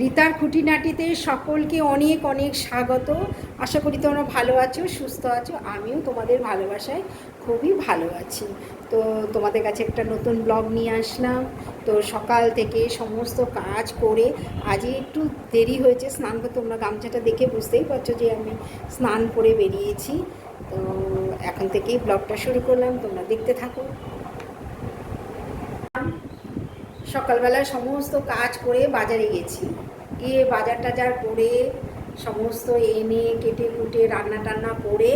রিতার খুঁটিনাটিতে সকলকে অনেক অনেক স্বাগত। আশা করি তোমরা ভালো আছো, সুস্থ আছো। আমিও তোমাদের ভালোবাসায় খুবই ভালো আছি। তো তোমাদের কাছে একটা নতুন ব্লগ নিয়ে আসলাম। তো সকাল থেকে সমস্ত কাজ করে আজই একটু দেরি হয়েছে স্নান করতে। তোমরা গামছাটা দেখে বুঝতেই পারছ যে আমি স্নান করে বেরিয়েছি। তো এখন থেকেই ব্লগটা শুরু করলাম। তোমরা দেখতে থাকো। সকালবেলায় সমস্ত কাজ করে বাজারে গেছি। গিয়ে বাজার টাজার করে সমস্ত এনে কেটে কুটে রান্না টান্না করে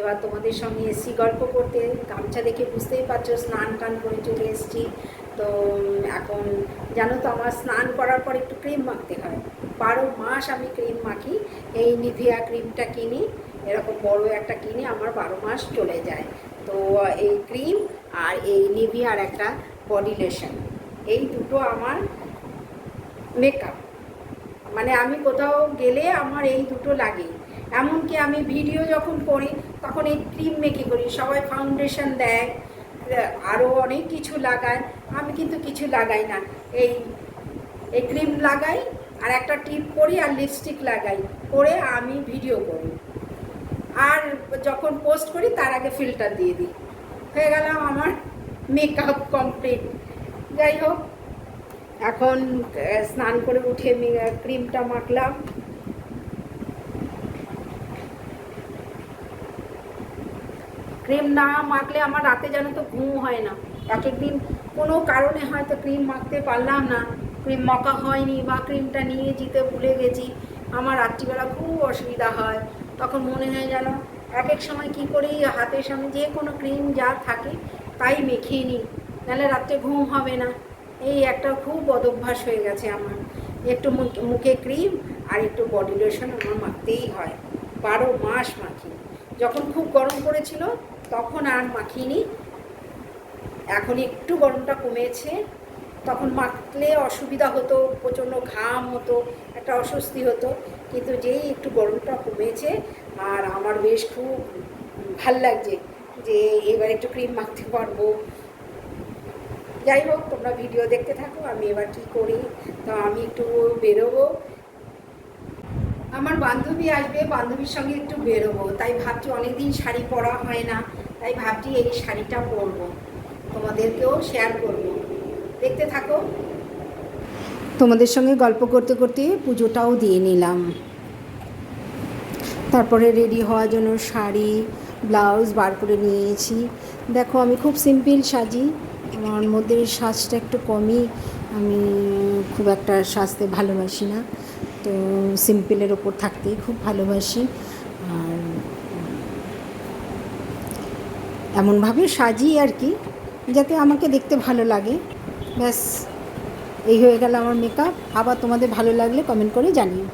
এবার তোমাদের সঙ্গে এসছি গল্প করতে। গামছা দেখে বুঝতেই পারছ, স্নান টান করে চলে এসেছি। তো, এখন জানো তো আমার স্নান করার পর একটু ক্রিম মাখতে হয়। বারো মাস আমি ক্রিম মাখি। এই নিভিয়া ক্রিমটা কিনি, এরকম বড় একটা কিনে আমার বারো মাস চলে যায়। তো, এই ক্রিম আর এই নিভিয়ার একটা বডি লোশন এই দুটো আমার মেকআপ মানে আমি কোথাও গেলে আমার এই দুটো লাগে। এমনকি আমি ভিডিও যখন করি, তখন এই ক্রিম মেখে করি। সবাই ফাউন্ডেশন দেয় আরও অনেক কিছু লাগায়। আমি কিন্তু কিছু লাগাই না। এই এই ক্রিম লাগাই, আর একটা টিপ করি আর লিপস্টিক লাগাই। করে আমি ভিডিও করি। আর যখন পোস্ট করি, তার আগে ফিল্টার দিয়ে দিই। হয়ে গেলাম আমার মেকআপ কমপ্লিট যাই হোক, এখন স্নান করে উঠে ক্রিমটা মাখলাম। ক্রিম না মাখলে আমার রাতে যেন তো ঘুম হয় না। এক একদিন কোনো কারণে হয়তো ক্রিম মাখতে পারলাম না। ক্রিম মাখা হয়নি বা ক্রিমটা নিয়ে যেতে ভুলে গেছি। আমার রাত্রিবেলা খুব অসুবিধা হয়। তখন মনে হয় যেন এক এক সময় কী করি, হাতের সামনে যে কোনো ক্রিম যা থাকে তাই মেখিয়ে নিই। নাহলে রাত্রে ঘুম হবে না। এই একটা খুব বদভ্যাস হয়ে গেছে আমার। একটু মুখ- মুখে ক্রিম আর একটু বডি লোশন আমার মাখতেই হয়। বারো মাস মাখি। যখন খুব গরম পড়েছিল, তখন আর মাখিনি। এখন একটু গরমটা কমেছে। তখন মাখলে অসুবিধা হতো, প্রচণ্ড ঘাম হতো, একটা অস্বস্তি হতো। কিন্তু যেই একটু গরমটা কমেছে, আর আমার বেশ খুব ভালো লাগছে যে এবার একটু ক্রিম মাখতে পারব। যাই হোক, তোমরা ভিডিও দেখতে থাকো, আমি এবার কি করি? তো আমি একটু বেরোবো। আমার বান্ধবী আসবে, বান্ধবীর সঙ্গে একটু বেরোবো। তাই ভাবছি অনেকদিন শাড়ি পরা হয় না, তাই ভাবছি এই শাড়িটা পরবো। তোমাদেরকেও শেয়ার করব। দেখতে থাকো। তোমাদের সঙ্গে গল্প করতে করতে পুজোটাও দিয়ে নিলাম। তারপরে রেডি হওয়ার জন্য শাড়ি ব্লাউজ বার করে নিয়েছি। দেখো, আমি খুব সিম্পল সাজি। আমার মধ্যে সাজটা একটু কমই, আমি খুব একটা সাজতে ভালোবাসি না। তো সিম্পলের ওপর থাকতেই খুব ভালোবাসি। আর এমনভাবে সাজি আর কি, যাতে আমাকে দেখতে ভালো লাগে। ব্যাস, এই হয়ে গেল আমার মেকআপ আবার তোমাদের ভালো লাগলে কমেন্ট করে জানিও।